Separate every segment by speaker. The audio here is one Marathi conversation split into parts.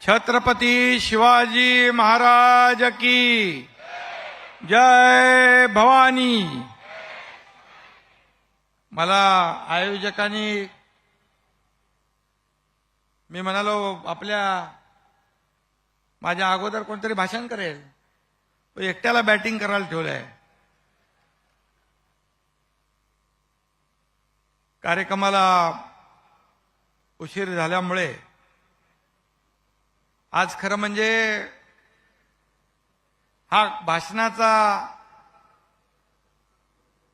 Speaker 1: छत्रपती शिवाजी महाराज की जय भवानी। मला आयोजकांनी मी म्हणालो आपल्या माझ्या अगोदर कोणतरी भाषण करेल. एकट्याला बॅटिंग करायला ठेवलंय. कार्यक्रमाला उशीर झाल्यामुळे आज खरं म्हणजे हा भाषणाचा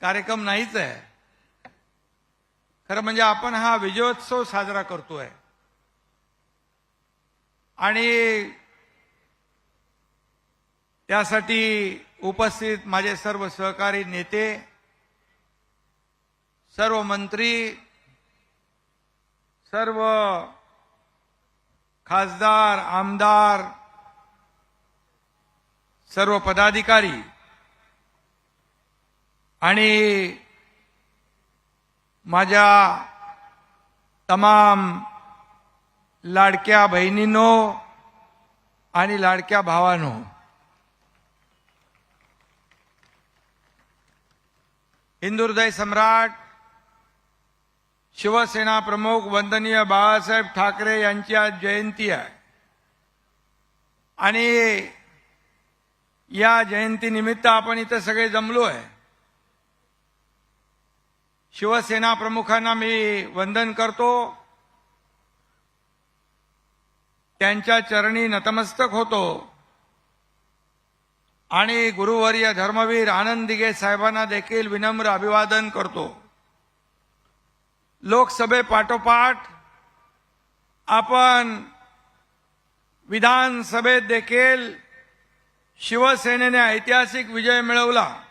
Speaker 1: कार्यक्रम नाहीच आहे. खरं म्हणजे आपण हा विजयोत्सव साजरा करतोय. आणि त्यासाठी उपस्थित माझे सर्व सहकारी नेते सर्व मंत्री सर्व खासदार आमदार सर्व पदाधिकारी आणि माझ्या तमाम लाडक्या बहिणींनो आणि लाडक्या भावानो हिंदुहृदय सम्राट शिवसेना प्रमुख वंदनीय बाळासाहेब ठाकरे यांची आज जयंती आहे. आणि या जयंतीनिमित्त आपण इथं सगळे जमलो आहे. शिवसेना प्रमुखांना मी वंदन करतो. त्यांच्या चरणी नतमस्तक होतो. आणि गुरुवर्य धर्मवीर आनंद दिगे साहेबांना देखील विनम्र अभिवादन करतो. लोकसभेपाठोपाठ आपण विधानसभेत देखील शिवसेनेने ऐतिहासिक विजय मिळवला.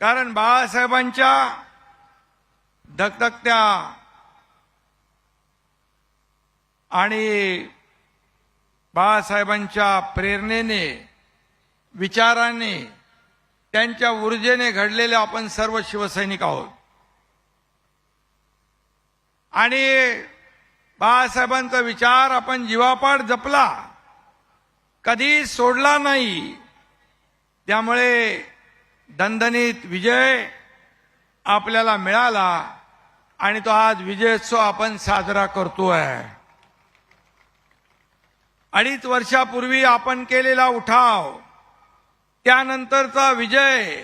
Speaker 1: कारण बाळासाहेबांच्या धकधकत्या आणि बाळासाहेबांच्या प्रेरणेने विचाराने त्यांच्या ऊर्जेने घडलेले आपण सर्व शिवसैनिक आहोत. आणि बाळासाहेबांचा विचार आपण जीवापाड जपला कधी सोडला नाही. त्यामुळे दणदणीत विजय आपल्याला मिळाला आणि तो आज विजयोत्सव आपण साजरा करतोय. अडीच वर्षापूर्वी आपण केलेला उठाव त्यानंतरचा विजय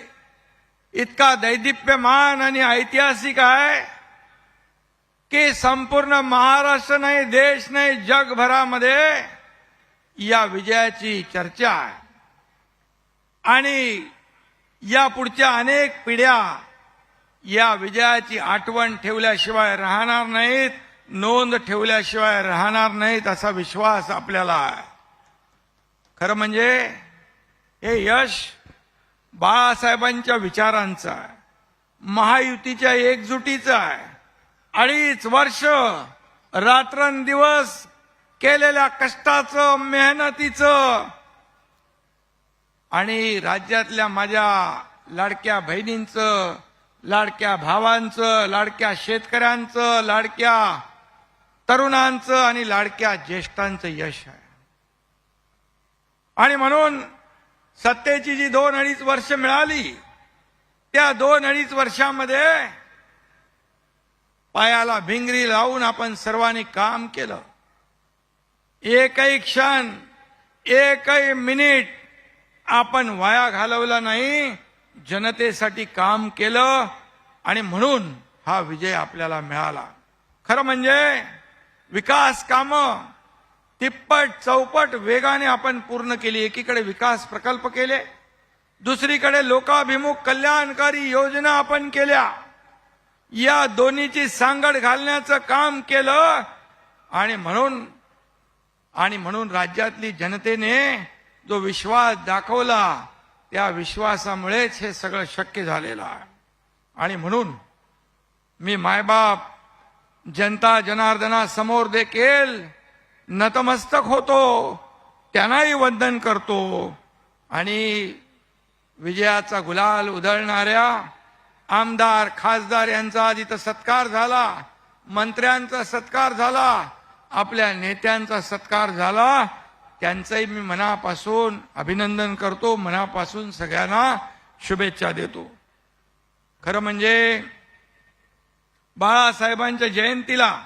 Speaker 1: इतका दैदिप्यमान आणि ऐतिहासिक आहे. की संपूर्ण महाराष्ट्र नाही देश नाही जगभरामध्ये या विजयाची चर्चा आहे. आणि या पुढच्या अनेक पिढ्या या विजयाची आठवण ठेवल्याशिवाय राहणार नाहीत नोंद ठेवल्याशिवाय राहणार नाहीत असा विश्वास आपल्याला आहे. खरं म्हणजे हे यश बाळासाहेबांच्या विचारांचं आहे महायुतीच्या एकजुटीचं आहे. अडीच वर्ष रात्रंदिवस केलेल्या कष्टाचं मेहनतीचं आणि राज्यातल्या माझ्या लाडक्या बहिणींचं लाडक्या भावांचं लाडक्या शेतकऱ्यांचं लाडक्या तरुणांचं आणि लाडक्या ज्येष्ठांचं यश आहे. आणि म्हणून सत्तेची जी दोन अडीच वर्ष मिळाली त्या दोन अडीच वर्षामध्ये पायाला भिंगरी लावून आपण सर्वांनी काम केलं. एकही क्षण एकही मिनिट आपण वाया घालवला नाही. जनतेसाठी काम केलं आणि म्हणून हा विजय आपल्याला मिळाला. खरं म्हणजे विकास कामं तिप्पट चौपट वेगाने आपण पूर्ण केली. एकीकडे विकास प्रकल्प केले दुसरीकडे लोकाभिमुख कल्याणकारी योजना आपण केल्या. या दोन्हीची सांगड घालण्याचं काम केलं आणि म्हणून आणि म्हणून राज्यातली जनतेने जो विश्वास दाखवला त्या विश्वासामुळेच हे सगळं शक्य झालेलं आहे. आणि म्हणून मी मायबाप जनता जनार्दनासमोर देखील नतमस्तक होतो त्यांनाही वंदन करतो आणि विजयाचा गुलाल उधळणाऱ्या आमदार खासदार यांचा आज इथं सत्कार झाला मंत्र्यांचा सत्कार झाला आपल्या नेत्यांचा सत्कार झाला. त्यांचंही मी मनापासून अभिनंदन करतो मनापासून सगळ्यांना शुभेच्छा देतो. खरं म्हणजे बाळासाहेबांच्या जयंतीला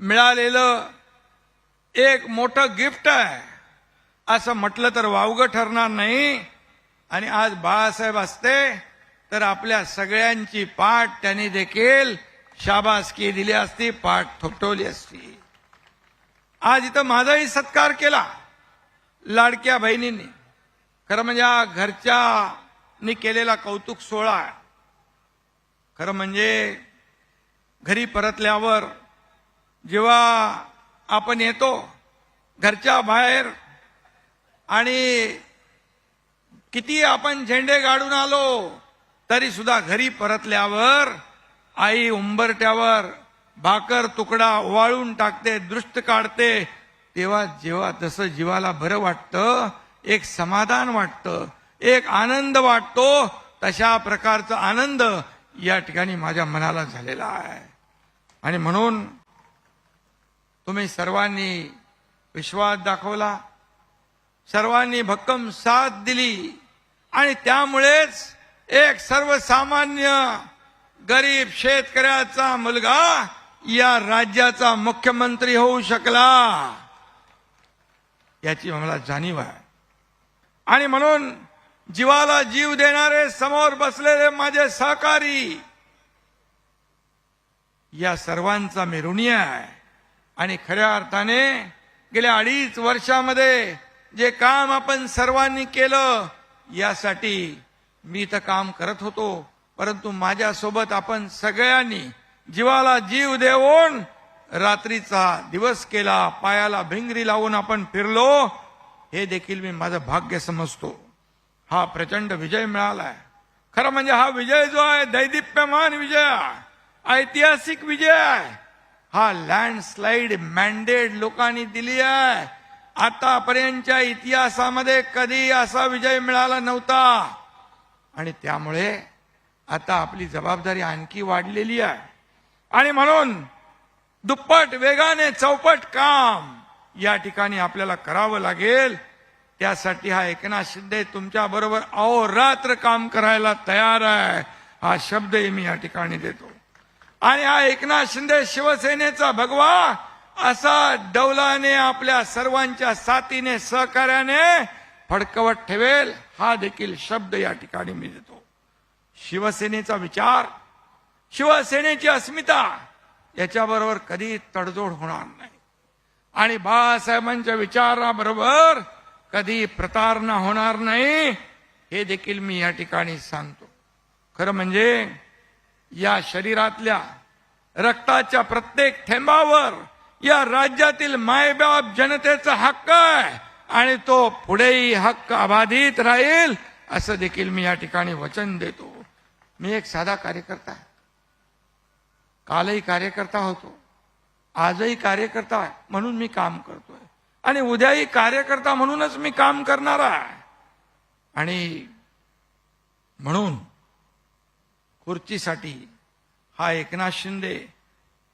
Speaker 1: मिळालेलं एक मोठं गिफ्ट आहे. असं म्हटलं तर वावगं ठरणार नाही. आणि आज बाळासाहेब असते तर आपल्या सगळ्यांची पाठ त्यांनी देखील शाबासकी दिली असती पाठ थोपटवली असती. आज इथं माझाही सत्कार केला लाडक्या बहिणींनी. खरं म्हणजे घरच्या घरच्यानी केलेला कौतुक सोहळा खरं म्हणजे घरी परतल्यावर जेव्हा आपण येतो घरच्या बाहेर आणि किती आपण झेंडे गाडून आलो तरी सुद्धा घरी परतल्यावर आई उंबरट्यावर भाकर तुकडा ओवाळून टाकते दृष्ट काढते. तेव्हा जेव्हा जसं जीवाला बरं वाटतं एक समाधान वाटतं एक आनंद वाटतो तशा प्रकारचा आनंद या ठिकाणी माझ्या मनाला झालेला आहे. आणि म्हणून तुम्ही सर्वांनी विश्वास दाखवला सर्वांनी भक्कम साथ दिली आणि त्यामुळेच एक सर्वसामान्य गरीब शेतकऱ्याचा मुलगा या राज्याचा मुख्यमंत्री होऊ शकला. याची मला जाणीव आहे. आणि म्हणून जीवाला जीव देणारे समोर बसलेले माझे सहकारी या सर्वांचा मी ऋणी आहे. आणि खऱ्या अर्थाने गेल्या अडीच वर्षामध्ये जे काम आपण सर्वांनी केलं यासाठी मी तर काम करत होतो परंतु माझ्यासोबत आपण सगळ्यांनी जीवाला जीव देऊन रात्रीचा दिवस केला पायाला भिंगरी लावून आपण फिरलो हे देखील मी माझं भाग्य समजतो. हा प्रचंड विजय मिळालाय. खरं म्हणजे हा विजय जो आहे दैदिप्यमान विजय ऐतिहासिक विजय आहे. हा लँडस्लाइड मॅन्डेट लोकांनी दिली आहे. आतापर्यंतच्या इतिहासामध्ये कधी असा विजय मिळाला नव्हता. आणि त्यामुळे आता आपली जबाबदारी आणखी वाढलेली आहे. आणि म्हणून दुप्पट वेगाने चौपट काम या ठिकाणी आपल्याला करावं लागेल. त्यासाठी हा एकनाथ शिंदे तुमच्या बरोबर अहोरात्र काम करायला तयार आहे. हा शब्दही मी या ठिकाणी देतो. आणि हा एकनाथ शिंदे शिवसेनेचा भगवा असा डौलाने आपल्या सर्वांच्या साथीने सहकार्याने फडकवत ठेवेल. हा देखील शब्द या ठिकाणी मी देतो. शिवसेनेचा विचार शिवसेनेची अस्मिता याच्याबरोबर कधी तडजोड होणार नाही. आणि बाळासाहेबांच्या विचाराबरोबर कधी प्रतारणा होणार नाही हे देखील मी या ठिकाणी सांगतो. खरं म्हणजे या शरीरातल्या रक्ताच्या प्रत्येक थेंबावर या राज्यातील मायबाप जनतेचा हक्क आहे. आणि तो पुढेही हक्क अबाधित राहील असं देखील मी या ठिकाणी वचन देतो. मी एक साधा कार्यकर्ता आहे. कालही कार्यकर्ता होतो. आजही कार्यकर्ता आहे म्हणून मी काम करतोय. आणि उद्याही कार्यकर्ता म्हणूनच मी काम करणार आहे. आणि म्हणून खुर्चीसाठी हा एकनाथ शिंदे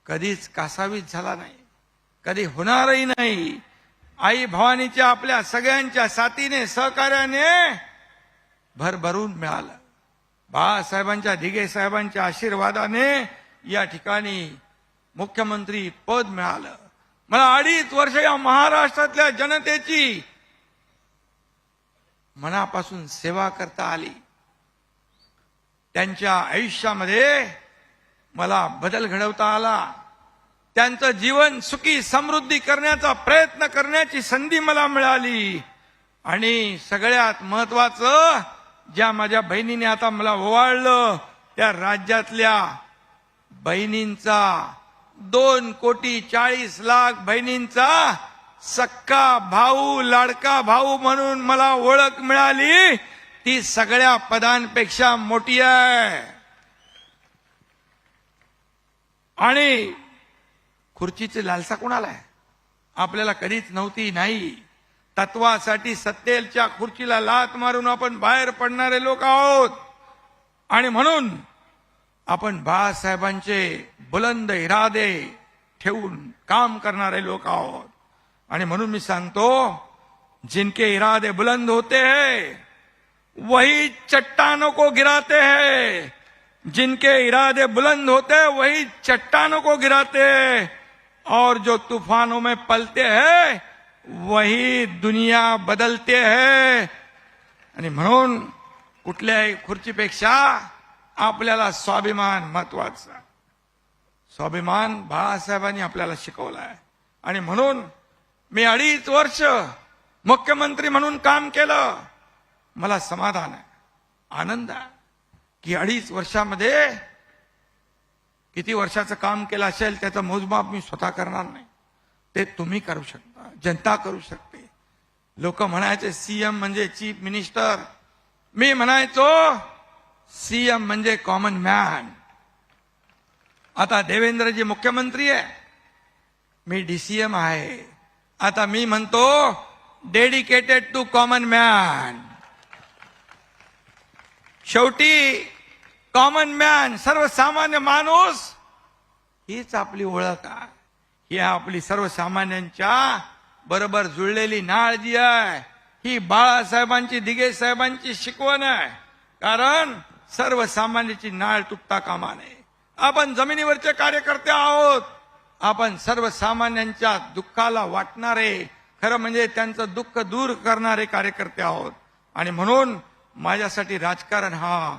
Speaker 1: कधीच कासावीस झाला नाही. कधी होणारही नाही. आई भवानीच्या आपल्या सगळ्यांच्या साथीने सहकार्याने भरभरून मिळालं. बाळासाहेबांच्या दिघे साहेबांच्या आशीर्वादाने या ठिकाणी मुख्यमंत्री पद मिळालं. मला अडीच वर्ष या महाराष्ट्रातल्या जनतेची मनापासून सेवा करता आली. त्यांच्या आयुष्यामध्ये मला बदल घडवता आला. त्यांचं जीवन सुखी समृद्धी करण्याचा प्रयत्न करण्याची संधी मला मिळाली. आणि सगळ्यात महत्वाचं ज्या माझ्या बहिणीने आता मला ओवाळलं त्या राज्यातल्या बहिणींचा दोन कोटी चाळीस लाख बहिणींचा सक्का भाऊ लाडका भाऊ म्हणून मला ओळख मिळाली. ती सगळ्या पदांपेक्षा मोठी आहे. आणि खुर्चीची लालसा कोणाला आहे? आपल्याला कधीच नव्हती नाही. तत्वासाठी सत्तेच्या खुर्चीला लात मारून आपण बाहेर पडणारे लोक आहोत. आणि म्हणून आपण बाळासाहेबांचे बुलंद इरादे ठेवून काम करणारे लोक आहोत. आणि म्हणून मी सांगतो जिनके इरादे बुलंद होते हैं वही चट्टानों को गिराते हैं. जिनके इरादे बुलंद होते हैं वही चट्टानों को गिराते हैं. और जो तूफानों में पलते हैं वही दुनिया बदलते है। आणि म्हणून कुठल्याही खुर्चीपेक्षा आपल्याला स्वाभिमान महत्त्वाचा स्वाभिमान बाळासाहेबांनी आपल्याला शिकवला आहे. आणि म्हणून मी अडीच वर्ष मुख्यमंत्री म्हणून काम केलं. मला समाधान आहे आनंद आहे की अडीच वर्षामध्ये किती वर्षाचं काम केलं असेल त्याचं मोजमाप मी स्वतः करणार नाही. ते तुम्ही करू शकता जनता करू शकते. लोक म्हणायचे सीएम म्हणजे चीफ मिनिस्टर. मी म्हणायचो सीएम म्हणजे कॉमन मॅन. आता देवेंद्रजी मुख्यमंत्री आहे. मी डीसीएम आहे. आता मी म्हणतो डेडिकेटेड टू कॉमन मॅन. शेवटी कॉमन मॅन सर्वसामान्य माणूस हीच आपली ओळख आहे. ही आपली सर्वसामान्यांच्या बरोबर जुळलेली नाळ जी आहे. ही बाळासाहेबांची दिगे साहेबांची शिकवण आहे. कारण सर्वसामान्याची नाळ तुटता कामा नये आपण जमिनीवरचे कार्यकर्ते आहोत. आपण सर्वसामान्यांच्या दुःखाला वाटणारे खरं म्हणजे त्यांचं दुःख दूर करणारे कार्यकर्ते आहोत. आणि म्हणून माझ्यासाठी राजकारण हा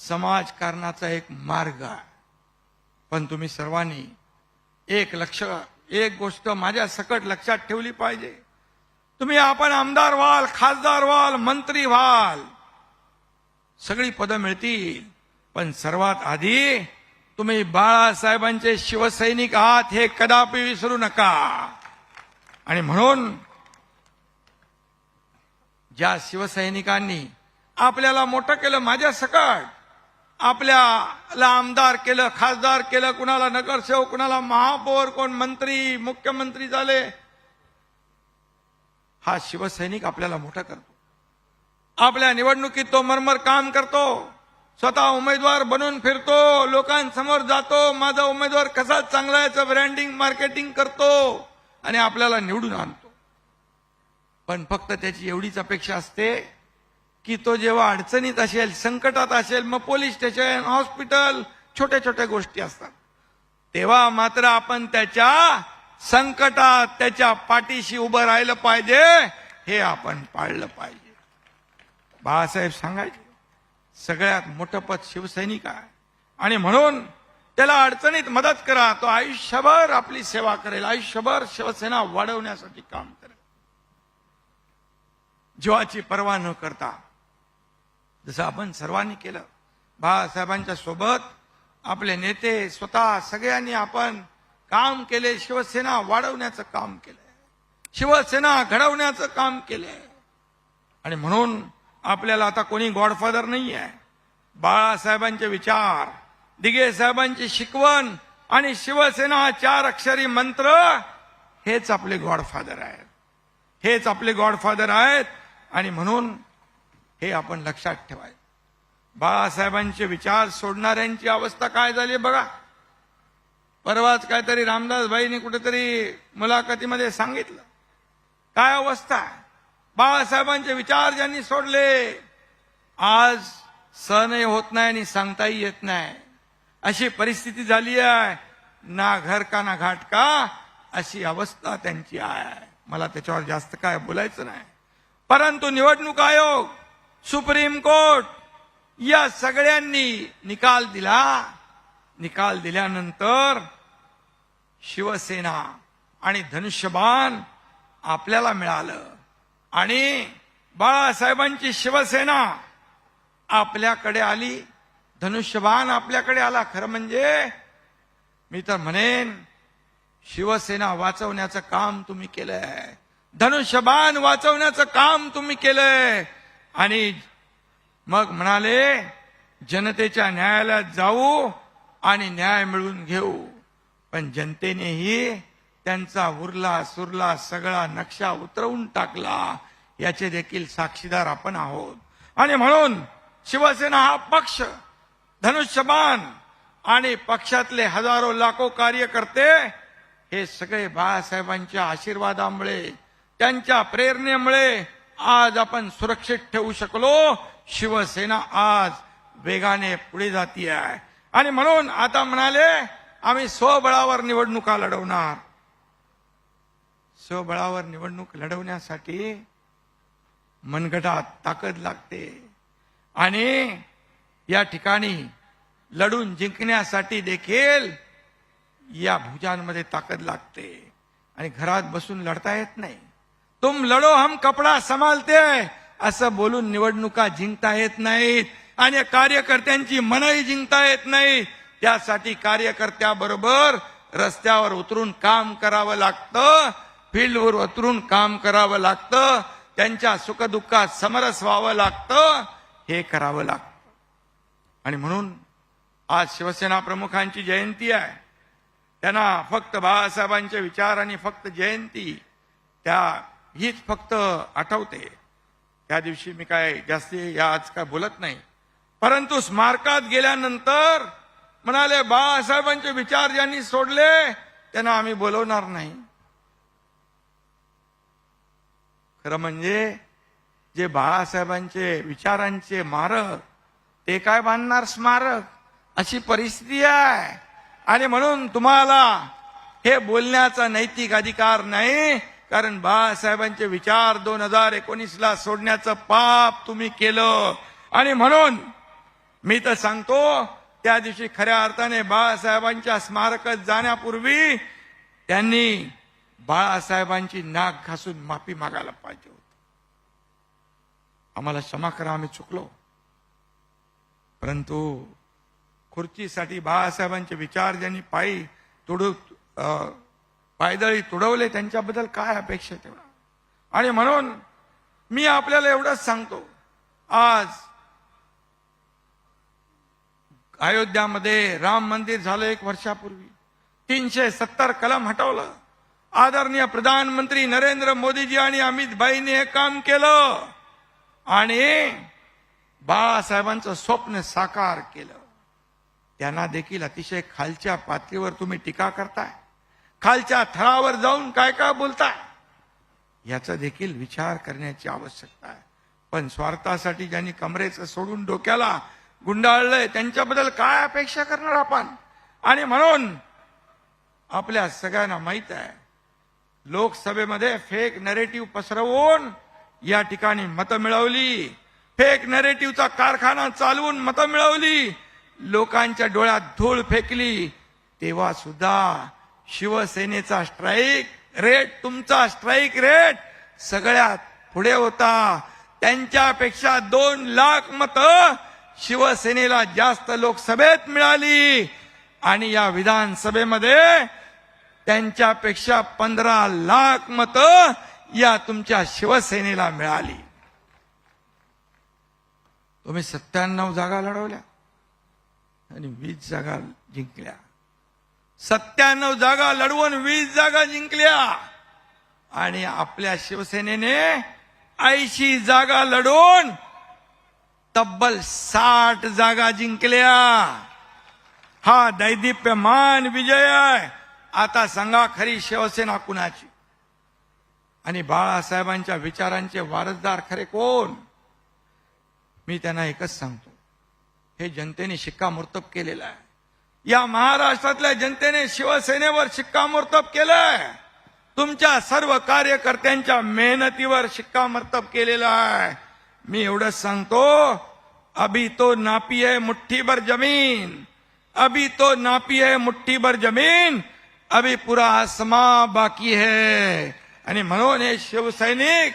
Speaker 1: समाजकारणाचा एक मार्ग आहे. पण तुम्ही सर्वांनी एक लक्ष एक गोष्ट माझ्या सकट लक्षात ठेवली पाहिजे. तुम्ही आपण आमदार व्हाल खासदार व्हाल मंत्री व्हाल सगळी पदं मिळतील. पण सर्वात आधी तुम्ही बाळासाहेबांचे शिवसैनिक आहात हे कदापि विसरू नका. आणि म्हणून ज्या शिवसैनिकांनी आपल्याला मोठं केलं माझ्या सकट आपल्याला आमदार केलं खासदार केलं कुणाला नगरसेवक कुणाला महापौर कोण मंत्री मुख्यमंत्री झाले हा शिवसैनिक आपल्याला मोठा करतो. आपल्या निवडणुकीत तो मरमर काम करतो स्वतः उमेदवार बनून फिरतो लोकांसमोर जातो माझा उमेदवार कसा चांगला याचं ब्रँडिंग मार्केटिंग करतो आणि आपल्याला निवडून आणतो. पण फक्त त्याची एवढीच अपेक्षा असते की तो जेव्हा अडचणीत असेल संकटात असेल मग पोलीस स्टेशन हॉस्पिटल छोट्या छोट्या गोष्टी असतात. तेव्हा मात्र आपण त्याच्या संकटात त्याच्या पाठीशी उभं राहिलं पाहिजे हे आपण पाळलं पाहिजे. बाळासाहेब सांगायचे सगळ्यात मोठं पद शिवसैनिक आहे. आणि म्हणून त्याला अडचणीत मदत करा तो आयुष्यभर आपली सेवा करेल आयुष्यभर शिवसेना वाढवण्यासाठी काम करेल. जीवाची पर्वा न करता जसं आपण सर्वांनी केलं. बाळासाहेबांच्या सोबत आपले नेते स्वतः सगळ्यांनी आपण काम केले. शिवसेना वाढवण्याचं काम केलंय. शिवसेना घडवण्याचं काम केलंय. आणि म्हणून आपल्याला आता कोणी गॉडफादर नाही आहे बाळासाहेबांचे विचार दिगे साहेबांची शिकवण आणि शिवसेना चार अक्षरी मंत्र हेच आपले गॉडफादर आहेत. हेच आपले गॉडफादर आहेत. आणि म्हणून हे आपण लक्षात ठेवाय बाळासाहेबांचे विचार सोडणाऱ्यांची अवस्था काय झाली बघा. परवाच काहीतरी रामदास भाईनी कुठेतरी मुलाखतीमध्ये सांगितलं. काय अवस्था? आहे बाळासाहेबांचे विचार ज्यांनी सोडले आज सहनही होत नाही आणि सांगताही येत नाही. अशी परिस्थिती झाली आहे. ना घर का ना घाट का? अशी अवस्था त्यांची आहे. मला त्याच्यावर जास्त काय बोलायचं नाही. परंतु निवडणूक आयोग सुप्रीम कोर्ट या सगळ्यांनी निकाल दिला. निकाल दिल्यानंतर शिवसेना आणि धनुष्यबाण आपल्याला मिळालं. आणि बाळासाहेबांची शिवसेना आपल्याकडे आली. धनुष्यबाण आपल्याकडे आला. खरं म्हणजे मी तर म्हणेन शिवसेना वाचवण्याचं काम तुम्ही केलंय. धनुष्यबाण वाचवण्याचं काम तुम्ही केलंय. आणि मग म्हणाले जनतेच्या न्यायालयात जाऊ आणि न्याय मिळवून घेऊ. पण जनतेनेही त्यांचा उरला सुरला सगळा नक्षा उतरवून टाकला. याचे देखील साक्षीदार आपण आहोत. आणि म्हणून शिवसेना हा पक्ष धनुष्यबाण आणि पक्षातले हजारो लाखो कार्यकर्ते हे सगळे बाळासाहेबांच्या आशीर्वादामुळे त्यांच्या प्रेरणेमुळे आज आपण सुरक्षित ठेवू शकलो. शिवसेना आज वेगाने पुढे जाती आहे आणि म्हणून आता म्हणाले आम्ही स्वबळावर निवडणुका लढवणार. स्वबळावर निवडणूक लढवण्यासाठी मनगटात ताकद लागते. आणि या ठिकाणी लढून जिंकण्यासाठी देखील या भुजांमध्ये ताकद लागते. आणि घरात बसून लढता येत नाही. तुम लढो हम कपडा संभालते असं बोलून निवडणुका जिंकता येत नाहीत आणि कार्यकर्त्यांची मनही जिंकता येत नाही. त्यासाठी कार्यकर्त्याबरोबर रस्त्यावर उतरून काम करावं लागतं फील्डवर उतरून काम करावं लागतं त्यांच्या सुखदुःखात समरस व्हावं लागतं हे करावं लागतं. आणि म्हणून आज शिवसेना प्रमुखांची जयंती आहे. त्यांना फक्त बाळासाहेबांचे विचार आणि फक्त जयंती त्या हीच फक्त आठवते. त्या दिवशी मी काय जास्ती या आज काय बोलत नाही. परंतु स्मारकात गेल्यानंतर म्हणाले बाळासाहेबांचे विचार ज्यांनी सोडले त्यांना आम्ही बोलवणार नाही. खरं म्हणजे जे बाळासाहेबांचे विचारांचे मारक ते काय बांधणार स्मारक? अशी परिस्थिती आहे. आणि म्हणून तुम्हाला हे बोलण्याचा नैतिक अधिकार नाही कारण बाळासाहेबांचे विचार दोन हजार एकोणीसला सोडण्याचं पाप तुम्ही केलं. आणि म्हणून मी तर सांगतो त्या दिवशी खऱ्या अर्थाने बाळासाहेबांच्या स्मारकात जाण्यापूर्वी त्यांनी बाळासाहेबांची नाक घासून माफी मागायला पाहिजे होती. आम्हाला क्षमा करा आम्ही चुकलो. परंतु खुर्चीसाठी बाळासाहेबांचे विचार ज्यांनी पायी तुडू पायदळी तुडवले त्यांच्याबद्दल काय अपेक्षा तेवढा आणि म्हणून मी आपल्याला एवढंच सांगतो. आज अयोध्यामध्ये राम मंदिर झालं एक वर्षापूर्वी. तीनशे सत्तर कलम हटवलं. आदरणीय प्रधानमंत्री नरेंद्र मोदीजी आणि अमित भाईने हे काम केलं. आणि बाळासाहेबांचं स्वप्न साकार केलं. त्यांना देखील अतिशय खालच्या पातळीवर तुम्ही टीका करताय. खालच्या थरावर जाऊन काय काय बोलताय? याचा देखील विचार करण्याची आवश्यकता आहे. पण स्वार्थासाठी ज्यांनी कमरेचं सोडून डोक्याला गुंडाळलंय त्यांच्याबद्दल काय अपेक्षा करणार आपण? आणि म्हणून आपल्या सगळ्यांना माहीत आहे लोकसभेमध्ये फेक नरेटिव्ह पसरवून या ठिकाणी मतं मिळवली. फेक नरेटिव्हचा कारखाना चालवून मतं मिळवली. लोकांच्या डोळ्यात धूळ फेकली. तेव्हा सुद्धा शिवसेनेचा स्ट्राईक रेट तुमचा स्ट्राईक रेट सगळ्यात पुढे होता. त्यांच्यापेक्षा दोन लाख मतं शिवसेनेला जास्त लोकसभेत मिळाली. आणि या विधानसभेमध्ये त्यांच्यापेक्षा पंधरा लाख मतं या तुमच्या शिवसेनेला मिळाली. तुम्ही सत्त्याण्णव जागा लढवल्या आणि वीस जागा जिंकल्या. सत्त्याण्णव जागा लढवून वीस जागा जिंकल्या. आणि आपल्या शिवसेनेने ऐंशी जागा लढून तब्बल साठ जागा जिंकल्या. हा दैदिप्यमान विजय आहे. आता सांगा खरी शिवसेना कुणाची? आणि बाळासाहेबांच्या विचारांचे वारसदार खरे कोण? मी त्यांना एकच सांगतो. हे जनतेने शिक्कामोर्तब केलेलं आहे. या महाराष्ट्रातल्या जनतेने शिवसेनेवर शिक्कामोर्तब केलंय. तुमच्या सर्व कार्यकर्त्यांच्या मेहनतीवर शिक्कामोर्तब केलेलं आहे. मी एवढंच सांगतो अभी तो नापी है मुठ्ठीभर जमीन. अभी तो नापी है मुठ्ठीभर जमीन. अभी पुरा आसमा बाकी है. आणि म्हणून हे शिवसैनिक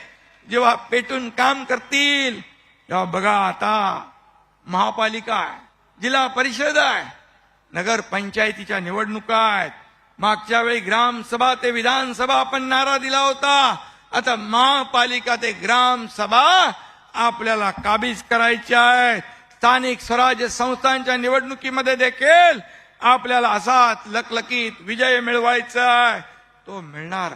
Speaker 1: जेव्हा पेटून काम करतील तेव्हा बघा आता महापालिका आहे जिल्हा परिषद आहे. नगर पंचायतीच्या निवडणुका आहेत. मागच्या वेळी ग्रामसभा ते विधानसभा आपण नारा दिला होता. आता महापालिका ते ग्रामसभा आपल्याला काबीज करायच्या आहेत स्थानिक स्वराज्य संस्थांच्या निवडणुकीमध्ये देखील आपल्याला असाच लकलकीत विजय मिळवायचा आहे. तो मिळणार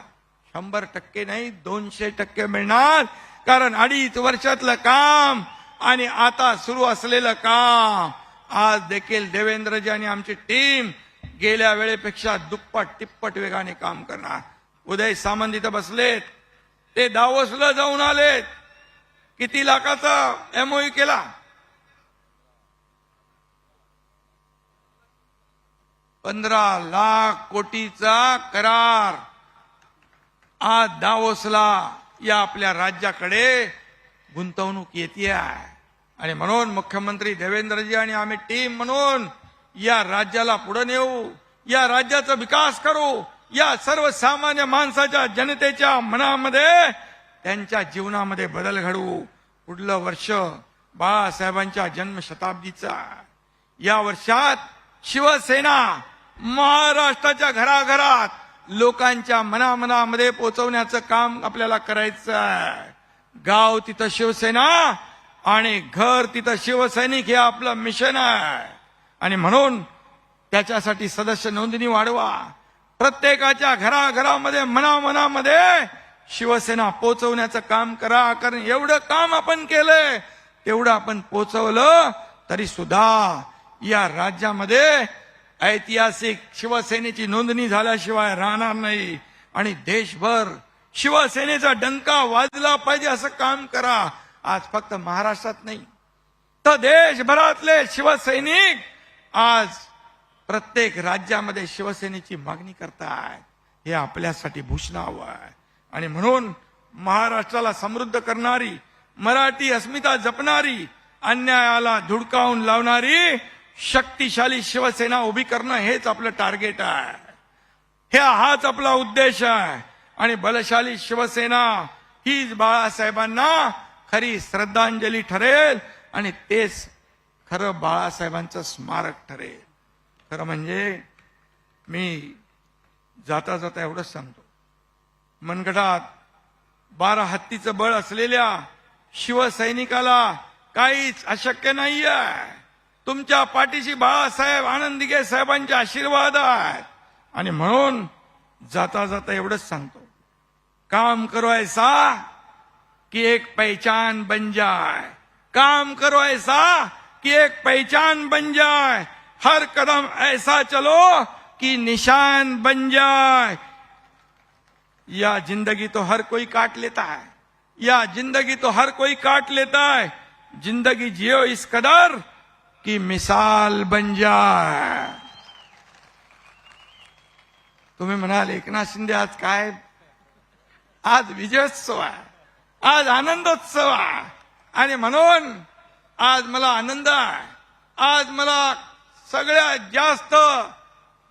Speaker 1: शंभर टक्के नाही दोनशे टक्के मिळणार. कारण अडीच वर्षातलं काम आणि आता सुरू असलेलं काम आज देखील देवेंद्रजी आणि आमची टीम गेल्या वेळेपेक्षा दुप्पट तिप्पट वेगाने काम करणार. उदय सामंत इथं बसलेत. ते दावसला जाऊन आलेत. किती लाखाचा एमओयू केला? पंधरा लाख कोटीचा करार आज दावोसला या आपल्या राज्याकडे गुंतवणूक येते आहे आणि म्हणून मुख्यमंत्री देवेंद्रजी आणि आम्ही टीम म्हणून या राज्याला पुढे नेऊ या राज्याचा विकास करू या सर्वसामान्य माणसाच्या जनतेच्या मनामध्ये त्यांच्या जीवनामध्ये बदल घडवू. पुढलं वर्ष बाळासाहेबांच्या जन्मशताब्दीचा. या वर्षात शिवसेना महाराष्ट्राच्या घराघरात लोकांच्या मनामनामध्ये पोचवण्याचं काम आपल्याला करायचं आहे गाव तिथं शिवसेना आणि घर तिथं शिवसैनिक हे आपलं मिशन आहे. आणि म्हणून त्याच्यासाठी सदस्य नोंदणी वाढवा. प्रत्येकाच्या घराघरामध्ये मनामनामध्ये शिवसेना पोचवण्याचं काम करा कारण एवढं काम आपण केलंय तेवढं आपण पोचवलं तरी सुद्धा या राज्यामध्ये ऐतिहासिक शिवसेनेची नोंदणी झाल्याशिवाय राहणार नाही. आणि देशभर शिवसेनेचा डंका वाजला पाहिजे असं काम करा. आज फक्त महाराष्ट्रात नाही तर देशभरातले शिवसैनिक आज प्रत्येक राज्यामध्ये शिवसेनेची मागणी करताय हे आपल्यासाठी भूषणावं आहे. आणि म्हणून महाराष्ट्राला समृद्ध करणारी मराठी अस्मिता जपणारी अन्यायाला धुडकावून लावणारी शक्तिशाली शिवसेना उभी करणं हेच आपलं टार्गेट आहे. हे हाच आपला उद्देश आहे. आणि बलशाली शिवसेना हीच बाळासाहेबांना खरी श्रद्धांजली ठरेल आणि तेच खरं बाळासाहेबांचं स्मारक ठरेल. खरं म्हणजे मी जाता जाता एवढंच सांगतो. मनगटात बारा हत्तीचं बळ असलेल्या शिवसैनिकाला काहीच अशक्य नाहीये. तुमच्या पाठीशी बाळासाहेब आनंदिगे साहेबांचे आशीर्वाद आहेत. आणि म्हणून जाता जाता एवढंच सांगतो. काम करू ऐसा कि एक पहचान बन जाए। काम करो ऐसा कि एक पहचान बन जाए। हर कदम ऐसा चलो कि निशान बन जाए। या ज़िंदगी तो हर कोई काट लेता है। या ज़िंदगी तो हर कोई काट लेता है। ज़िंदगी जियो इस कदर की मिसाल बन जाए। तुम्ही म्हणाल एकनाथ शिंदे आज काय आज विजयोत्सव आहे आज आनंदोत्सव आहे. आणि म्हणून आज मला आनंद आहे. आज मला सगळ्यात जास्त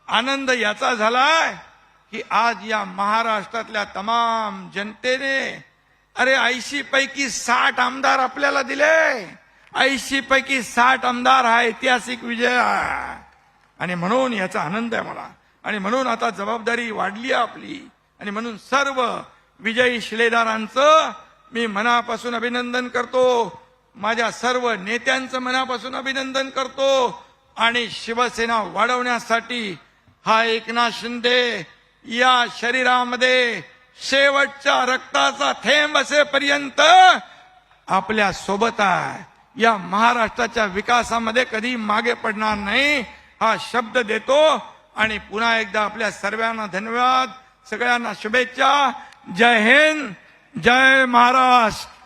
Speaker 1: आनंद याचा झालाय की आज या महाराष्ट्रातल्या तमाम जनतेने अरे ऐंशी पैकी साठ आमदार आपल्याला दिले. ऐंशी पैकी साठ आमदार हा ऐतिहासिक विजय आहे. आणि म्हणून याचा आनंद आहे मला. आणि म्हणून आता जबाबदारी वाढली आहे आपली. आणि म्हणून सर्व विजयी शिलेदारांचं मी मनापासून अभिनंदन करतो. माझ्या सर्व नेत्यांचं मनापासून अभिनंदन करतो. आणि शिवसेना वाढवण्यासाठी हा एकनाथ शिंदे या शरीरामध्ये शेवटच्या रक्ताचा थेंब असेपर्यंत आपल्यासोबत आहे. या महाराष्ट्राच्या विकासामध्ये कधी मागे पडणार नाही हा शब्द देतो. आणि पुन्हा एकदा आपल्या सर्वांना धन्यवाद. सगळ्यांना शुभेच्छा. जय हिंद. जय महाराष्ट्र